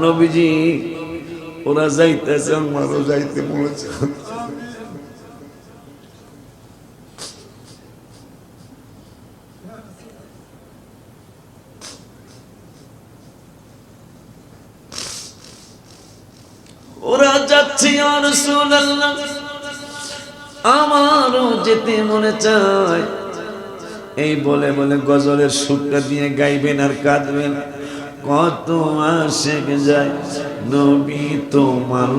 নবীজি, ওরা যাইতেছে, আমারও যাইতে বলেছে। ওরা যাচ্ছে আর আমারও যেতে মনে চায়। এই বলে বলে গজলের সুরটা দিয়ে গাইবেন আর কাঁদবেন। কত আশেক যায় নবী তোমার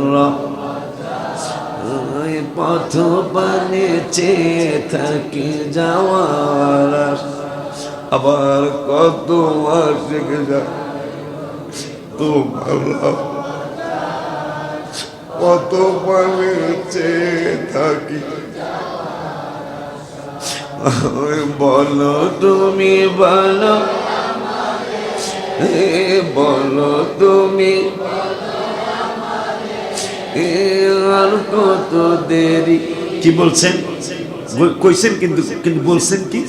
পথ পানে চেয়ে থাকি যাওয়ার আবার কত আশেক যায় তোমার কত পানে চেয়ে থাকি বলো তুমি বলো বলো তুমি আর কত দেরি? কি বলছেন? কইছেন কিন্তু কিন্তু বলছেন কি?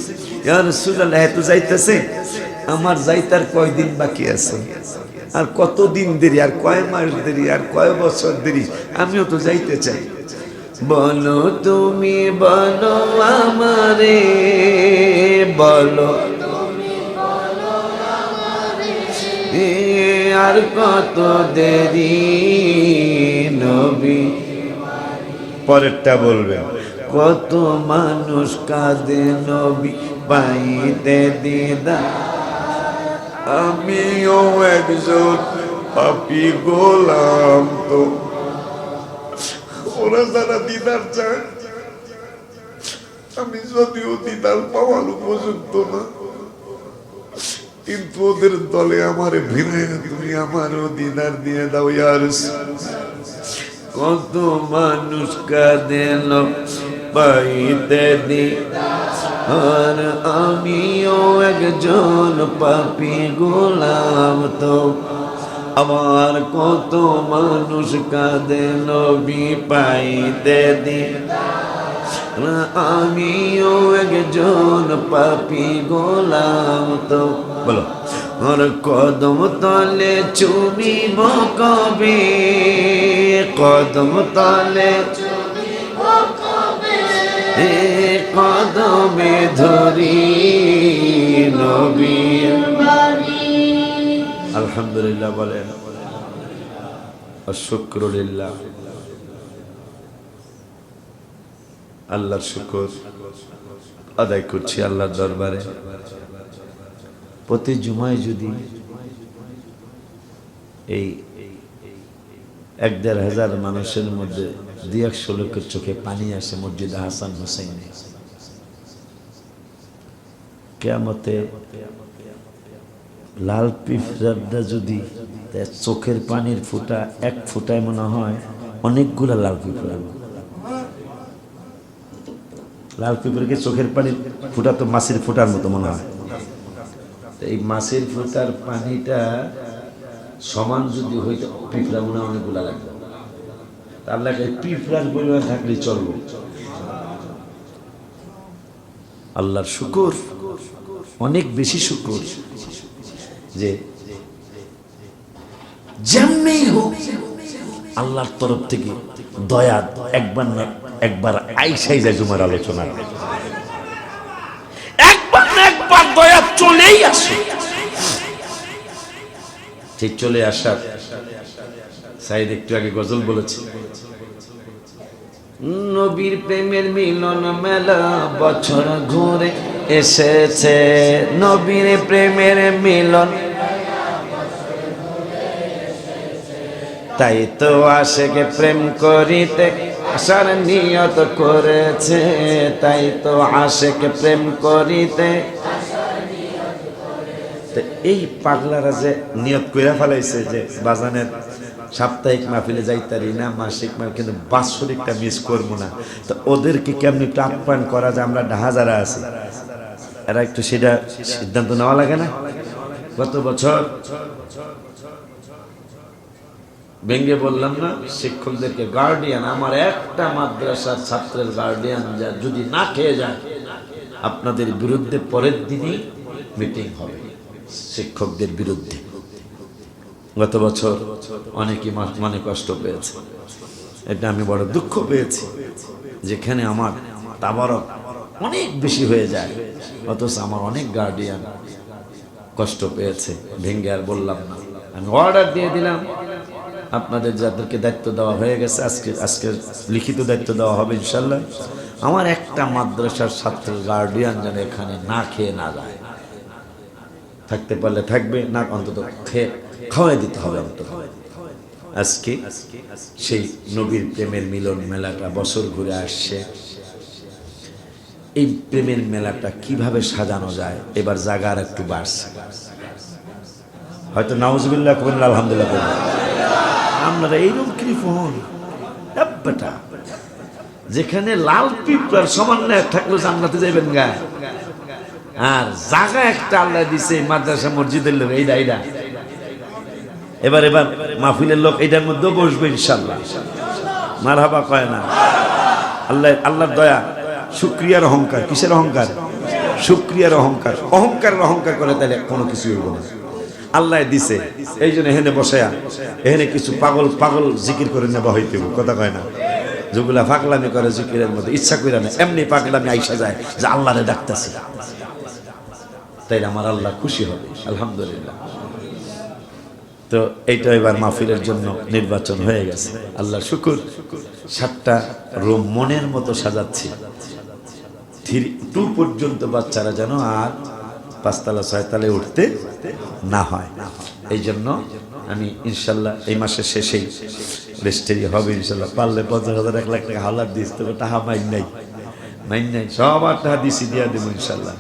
ইয়ার সুজাল্লাহ এত যাইতেছে? আমার যাইতার কয়দিন বাকি আছে? আর কত দিন দেরি আর কয় মাস দেরি আর কয় বছর দেরি? আমিও তো যাইতে চাই। বলো তুমি বলো আমারে বলো আর কত দেরি নবী? পরেরটা বলবেন কত মানুষ কাঁদে নবী পাইতে দিদা আমিও একজন পাপি গোলাম তো। ওরা যারা দিদার চায় আমি যদিও দিদার পাওয়ার উপযুক্ত না। কিন্তু ওদের দলে আমারে ভিড়ে তুমি আমারও দিদার দিয়ে দাও ইয়ার কত মানুষ কাঁদেন পাইতে দি। আর আমিও একজন পাপি গোলাম তো। আমার কত মানুষ কাঁদে নবী পাইতে দি। আমিও একজন পাপি গোলাম তো। বলো। ওর কদম তলে চুমিব কবে কদম তলে কদমে ধরি নবী আলহামদুলিল্লাহ বলেন। শুক্রলিল্লাহ আল্লাহর শুকর আদায় করছি আল্লাহর দরবারে। প্রতি জুমায় যদি এই এক দেড় হাজার মানুষের মধ্যে দুই একশো লোকের চোখে পানি আসে মসজিদ হাসান হুসাইনে। কেয়ামতে লাল পিঁপড়াটা যদি চোখের পানির ফুটা এক ফুটায় মনে হয়, অনেকগুলা লাল পিঁপড়া। লাল পিঁপড়াকে চোখের পানির ফুটা তো মাছের ফুটার মতো মনে হয়। এই মাছের ফুটার পানিটা সমান যদি হইতো পিঁপড়া মনে অনেকগুলা লাগবে। লাগে পিঁপড়ার পরিমাণ থাকলেই চলবো। আল্লাহর শুকর, অনেক বেশি শুকর যে যেমনি হোক, আল্লাহর তরফ থেকে দয়া একবার না একবার আইসাই যায় জুমার আলোচনা একবার না একবার দয়া চলেই আসে ঠিক চলে আসার সাইদ একটু আগে গজল বলেছে। নবীর প্রেমের মিলন মেলা বছর ঘুরে এসেছে। নবীর প্রেমের মিলন তাই তো আশেকে প্রেম করিতে আসার নিয়ত করেছে। তাই তো আশেকে প্রেম করিতে তো এই পাগলারা যে নিয়ত করে ফেলাইছে যে বাজানের সাপ্তাহিক মাহফিলে যাইতারি না, মাসিক মাহ কিন্তু বাৎসরিকটা মিস করব না। তো ওদেরকে কেমনি একটু আপ্যায়ন করা যায়? আমরা ঢাহা যারা আছি, এরা একটু সেটা সিদ্ধান্ত নেওয়া লাগে না? গত বছর ভেঙ্গে বললাম না, শিক্ষকদেরকে গার্ডিয়ান আমার একটা মাদ্রাসার ছাত্রের গার্ডিয়ান যা যদি না খেয়ে যায়, আপনাদের বিরুদ্ধে পরের দিনই মিটিং হবে। শিক্ষকদের বিরুদ্ধে। গত বছর অনেকই মনে কষ্ট পেয়েছে। এটা আমি বড় দুঃখ পেয়েছি যেখানে আমার তাবারক অনেক বেশি হয়ে যায়, অথচ আমার অনেক গার্ডিয়ান কষ্ট পেয়েছে, ভেঙ্গে আর বললাম না। আমি অর্ডার দিয়ে দিলাম, আপনাদের যাদেরকে দায়িত্ব দেওয়া হয়ে গেছে, আজকে আজকে লিখিত দায়িত্ব দেওয়া হবে ইনশাল্লাহ। আমার একটা মাদ্রাসার ছাত্রের গার্ডিয়ান যেন এখানে না খেয়ে না যায়। থাকতে পারলে থাকবে, না অন্তত খাওয়াই দিতে হবে অন্তত। আজকে সেই নবীর প্রেমের মিলন মেলাটা, বছর ঘুরে আসছে। এই প্রেমের মেলাটা কীভাবে সাজানো যায়, এবার জাগার একটু বাড়ছে। হয়তো নাউজবিল্লাহ কবেন আলহামদুলিল্লাহ করবেন আপনারা এইরকম কৃপণ বেটা। যেখানে লাল পিঁপড়ার সমন্বয় থাকলেও জান্নাতে যাইবেন গা। আর জায়গা একটা আল্লাহ দিছে, মাদ্রাসা, মসজিদের লোক এইটা এইটা এবার এবার, মাহফিলের লোক এটার মধ্যেও বসবে ইনশাল্লাহ। মার হাবা কয় না। আল্লাহ, আল্লাহর দয়া, শুক্রিয়ার অহংকার। কিসের অহংকার? শুক্রিয়ার অহংকার। অহংকারের অহংকার করে তাহলে কোনো কিছু হইব না। আল্লাহ দিছে, এই জন্য এখানে বসায়া, এখানে কিছু পাগল পাগল জিকির করে নেবা হইতে কথা কয় না। যেগুলা পাগলামি করে জিকিরের মধ্যে, ইচ্ছা করে না এমনি পাগলামি আইসা যায় যে আল্লাহরে ডাকতেছি। তাই আমার আল্লাহ খুশি হবে, আলহামদুলিল্লাহ। তো এইটা এবার মাহফিলের জন্য নির্বাচন হয়ে গেছে। আল্লাহ শুকুর, সাতটা রুম মনের মতো সাজাচ্ছি। টু পর্যন্ত বাচ্চারা যেন আর পাঁচতলা, ছয়তলায় উঠতে না হয়। এই জন্য আমি ইনশাল্লাহ এই মাসের শেষেই রেস্টেরি হবে ইনশাল্লাহ। পারলে পঞ্চাশ হাজার, এক লাখ টাকা হাওলাত দিস, তবে টাকা মাইন নাই। মাইন নাই, সবার টাকা দিছি, দিয়া দেবো ইনশাল্লাহ।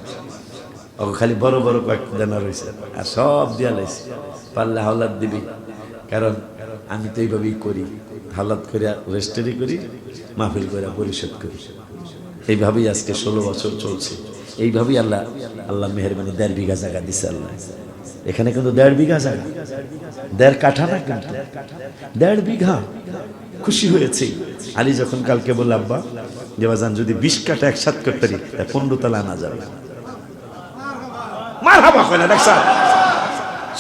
ও খালি বড় বড় কয়েকটা দানা রয়েছে। আর সব দিয়া লাইছে। পারলে হাওলাত দিবি। কারণ আমি তো এইভাবেই করি। হাওলাত করে রেস্টারি করি, মাহফিল করে পরিশোধ করি। এইভাবেই আজকে ষোলো বছর চলছে। এইভাবেই আল্লাহ আল্লাহ মেহরবানি দেড় বিঘা জায়গা দিছে আল্লাহ। এখানে কিন্তু দেড় বিঘা জায়গা। দেড় কাঠা না কিন্তু? দেড় বিঘা। খুশি হয়েছে। আলী যখন কালকে বলল, আব্বা যে বাজান যদি বিশ কাঠা একসাথ করতে পারি, তা পনেরো তলা আনা যাবে। মার হাবা হয় না দেখছ?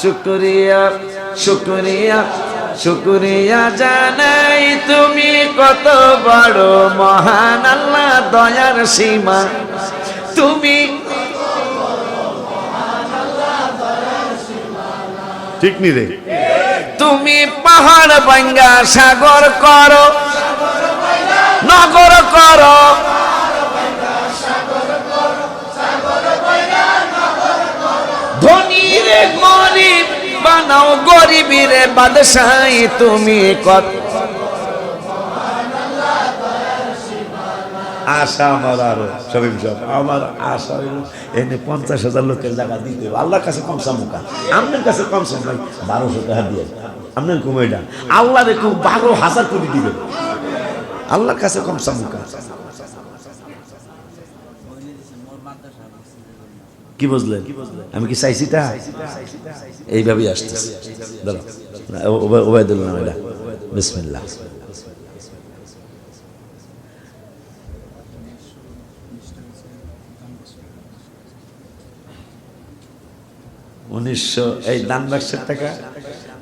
শুক্রিয়া শুক্রিয়া শুক্রিয়া জানাই তুমি কত বড় মহান আল্লাহ দয়ার সীমা। তুমি ঠিক নি রে। তুমি পাহাড় বাঙ্গা সাগর করো নগর করো। বানাও গরিবীরে বাদশাহী, তুমি কত? আশা আমার আরও শরীফ সাহেব আমার আশা এনে পঞ্চাশ হাজার লোকের জায়গা দিতে আল্লাহর কাছে কম সামুকা আপনার কাছে কম সাম ভাই বারোশো টাকা দিয়ে। আপনার কমাইটা আল্লাহ দেখুন বারো হাজার কোটি দিবে। আল্লাহর কাছে কম সামুকা কি বুঝলেন? আমি কি চাইছি তা? এইভাবেই আসতেছি। এটা বিসমিল্লাহ। উনিশশো এই দান বাক্সের টাকা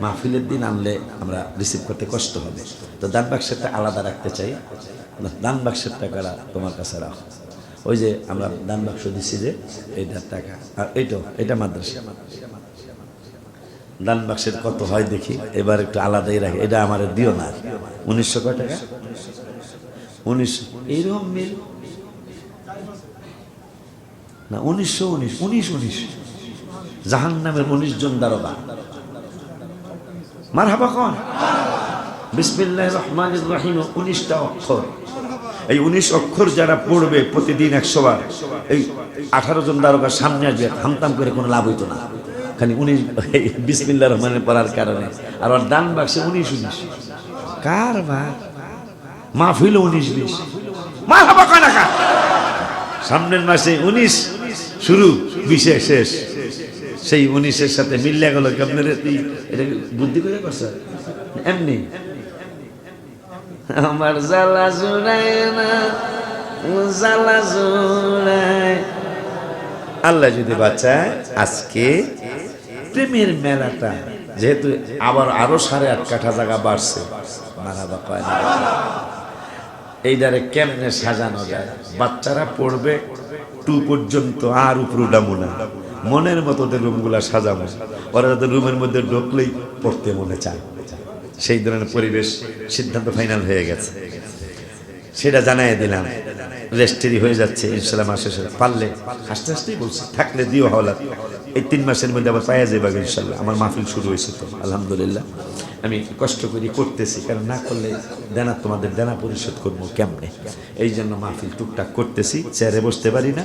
মাহফিলের দিন আনলে আমরা রিসিভ করতে কষ্ট হবে। তো দান বাক্সেরটা আলাদা রাখতে চাই। দান বাক্সের টাকাটা তোমার কাছে রাখো। ওই যে আমরা দান বাক্স দিছি যে এইটার টাকা। আর এইটাও এটা মাদ্রাসা। দান বাক্সের কত হয় দেখি, এবার একটু আলাদাই রাখি। এটা আমার দিও না। উনিশশো কয় টাকা? উনিশশো এইরকম মিল না, উনিশশো উনিশ উনিশ উনিশ। জাহান নামের উনিশ জন দারোগা। মার হাবা কন? বিসমিল্লাহ রহমান রহিম, উনিশটা অক্ষর। এই উনিশ অক্ষর যারা পড়বে প্রতিদিন একশো বার এই আঠারো জন দারোগার সামনে আসবে হামতাম করে কোনো লাভ হইতো না। খালি উনিশ বিসমিল্লা রহমানের পড়ার কারণে। আর ওর ডান বাক্সে উনিশ উনিশ। কার বার মাহফিল উনিশ বিশ। সামনের মাসে উনিশ শুরু বিশে শেষ। সেই উনিশের সাথে মিল্লে গেল কি আপনার এই- এটা বুদ্ধি করে এমনি। আমার জ্বালা জুড়ায় না জ্বালা জুড়ায়। আল্লাহ যদি বাঁচায়, আজকে প্রেমের মেলাটা যেহেতু আবার আরও সাড়ে আট কাঠা জায়গা বাড়ছে মারাবা কয় না কেমনে সাজানো যায়? বাচ্চারা পড়বে টু পর্যন্ত আর উপরে উঠাবো না। মনের মতো ওদের রুমগুলা সাজাবো। ওরা যাতে রুমের মধ্যে ঢুকলেই পড়তে মনে চায়। সেই ধরনের পরিবেশ সিদ্ধান্ত ফাইনাল হয়ে গেছে। সেটা জানাই দিলাম। রেস্টেরি হয়ে যাচ্ছে ইনশাল্লাহ মাসে শেষে। পারলে আস্তে হাসতেই বলছি, থাকলে দিও হওয়ালা এই তিন মাসের মধ্যে আবার পাওয়া যাবে ইনশাল্লাহ আমার মাহফিল শুরু হয়েছে তো, আলহামদুলিল্লাহ। আমি কষ্ট করি, করতেছি। কারণ না করলে দেনা, তোমাদের দেনা পরিশোধ করব কেমনে? এই জন্য মাহফিল টুকটাক করতেছি, চেয়ারে বসতে পারি না।